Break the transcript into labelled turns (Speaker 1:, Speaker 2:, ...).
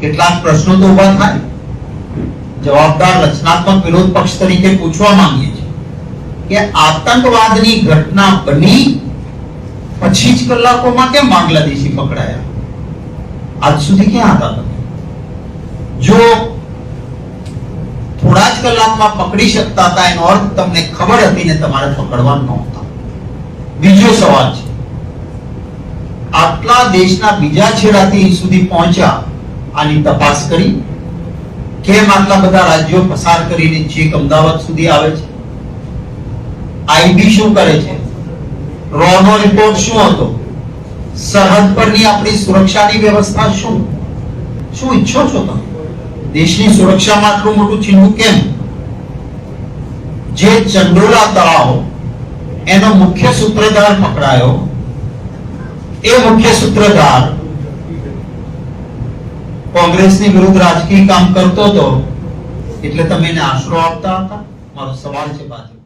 Speaker 1: કેટલાક પ્રશ્નો તો ઊભા થાય. જવાબદાર રચનાત્મક વિરોધ પક્ષ તરીકે પૂછવા માંગીએ છીએ કે આતંકવાદની ઘટના બની પછી જ કલાકોમાં કેમ બાંગ્લાદેશી પકડાયા? આજ સુધી ક્યાં હતા તમે? જો થોડા જ કલાકમાં પકડી શકતા હતા, એનો અર્થ તમને ખબર હતી ને તમારે પકડવા નહોતા. બીજો સવાલ છે, આટલા દેશના બીજા છેડાથી સુધી પહોંચ્યા આની તપાસ કરી. કેમ આટલા બધા રાજ્યો પસાર કરીને છેક અમદાવાદ સુધી આવે છે? આઈબી શું કરે છે? રોનો રિપોર્ટ શું હતો? સરહદ પરની આપણી સુરક્ષાની વ્યવસ્થા શું? શું ઈચ્છો છો તમે? દેશની સુરક્ષામાં આટલું મોટું ચિહ્ન કેમ? જે ચંડોલા તળાવ એનો મુખ્ય સૂત્રધાર પકડાયો, એ મુખ્ય સૂત્રધાર કોંગ્રેસની વિરુદ્ધ રાજકીય કામ કરતો હતો, એટલે તમે એને આશરો આપતા હતા? મારો સવાલ છે પાછળ